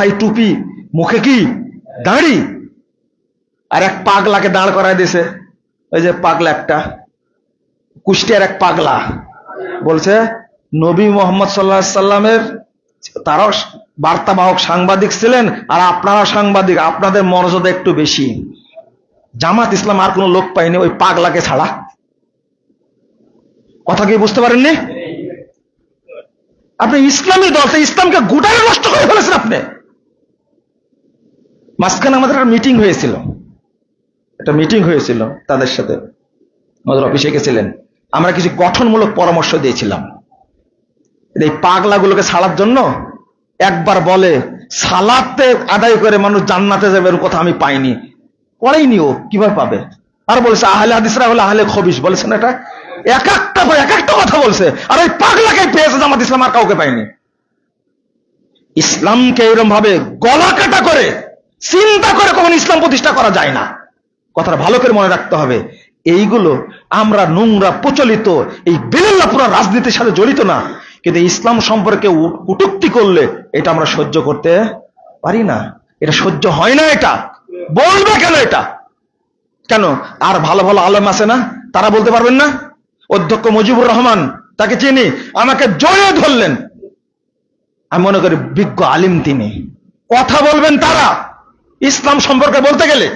মাথায় টুপি, মুখে কি? দাড়ি? আর এক পাগলাকে দাঁড় করায় দিয়েছে। ওই যে পাগলা একটা। কুষ্টিয়ার এক পাগলা। বলছে, নবী মোহাম্মদ সাল্লাহ সাল্লামের তারাও বার্তাবাহক সাংবাদিক ছিলেন, আর আপনারা সাংবাদিক, আপনাদের মর্যাদা একটু বেশি। জামাত ইসলাম আর কোনো লোক পাইনি ওই পাগলাকে ছাড়া। কথা কি বুঝতে পারেননি? আপনি ইসলামী দল ইসলামকে গোটারে নষ্ট করে ফেলেছেন আপনি। মাঝখানে আমাদের একটা মিটিং হয়েছিল। একটা মিটিং হয়েছিল তাদের সাথে। আমাদের অফিসে গেছিলেন। আমরা কিছু গঠনমূলক পরামর্শ দিয়েছিলাম। এই পাগলাগুলোকে ছাড়ার জন্য একবার বলে, সালাতে আদায় করে মানুষ জান্নাতে যাবে এর কথা আমি পাইনি। করেইনি ও, কীভাবে পাবে? আর বলছে, আহলে হাদিসরা হলে আহলে খবিস বলেছেন এটা? এক একটা করে এক একটা কথা বলছে। আর ওই পাগলাকে পেয়েছে জামাত ইসলাম আর কাউকে পাইনি ইসলামকে এরকম ভাবে গলা কাটা করে চিন্তা করে কখন ইসলাম প্রতিষ্ঠা করা যায় না। কথাটা ভালো করে মনে রাখতে হবে। এইগুলো আমরা নোংরা, প্রচলিত, এই বেলেল্লাপুরা রাজনীতির সাথে জড়িত না। কিন্তু ইসলাম সম্পর্কে উ- কটূক্তি করলে এটা আমরা সহ্য করতে পারি না। এটা সহ্য হয় না এটা। বলবে কেন এটা? কেন? আর ভালো ভালো আলেম আছে না? তারা বলতে পারবেন না? অধ্যক্ষ মুজিবুর রহমান তাকে চিনি, আমাকে জড়িয়ে ধরলেন। আমি মনে করি বিজ্ঞ আলিম তিনি। কথা বলবেন তারা। ইসলাম সম্পর্কে বলতে গেলে?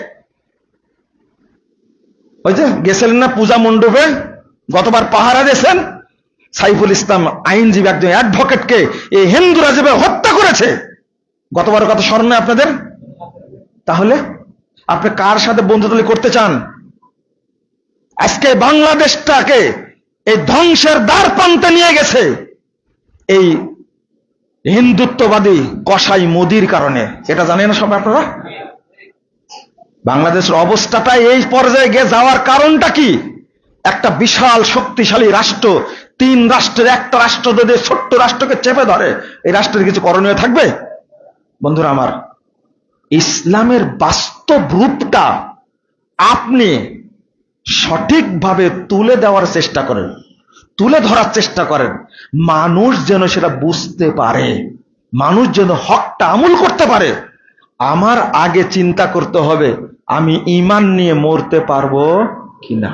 ওই যে গেছিলেন না পূজা মণ্ডপে? গতবার পাহারা দিয়েছেন? সাইফুল ইসলাম আইনজীবী একজন অ্যাডভোকেটকে এই হিন্দুরা যেভাবে হত্যা করেছে। গতবার কথা স্মরণ নেই আপনাদের? তাহলে আপনি কার সাথে বন্ধুতলি করতে চান? আজকে বাংলাদেশটাকে এই ধ্বংসের দ্বার প্রান্তে নিয়ে গেছে। এই হিন্দুত্ববাদী কসাই মোদির কারণে। এটা জানেন না সব আপনারা? বাংলাদেশের অবস্থাটা এই পর্যায়ে গিয়ে যাওয়ার কারণটা কি? একটা বিশাল শক্তিশালী রাষ্ট্র, তিন রাষ্ট্রের একটা রাষ্ট্র যদি ছোট্ট রাষ্ট্রকে চেপে ধরে, এই রাষ্ট্রের কিছু করণীয় থাকবে? বন্ধুরা আমার, ইসলামের বাস্তব রূপটা আপনি সঠিকভাবে তুলে দেওয়ার চেষ্টা করেন, তুলে ধরার চেষ্টা করেন। মানুষ যেন সেটা বুঝতে পারে, মানুষ যেন হকটা আমল করতে পারে। আমার আগে চিন্তা করতে হবে আমি ইমান নিয়ে মরতে পারব কিনা?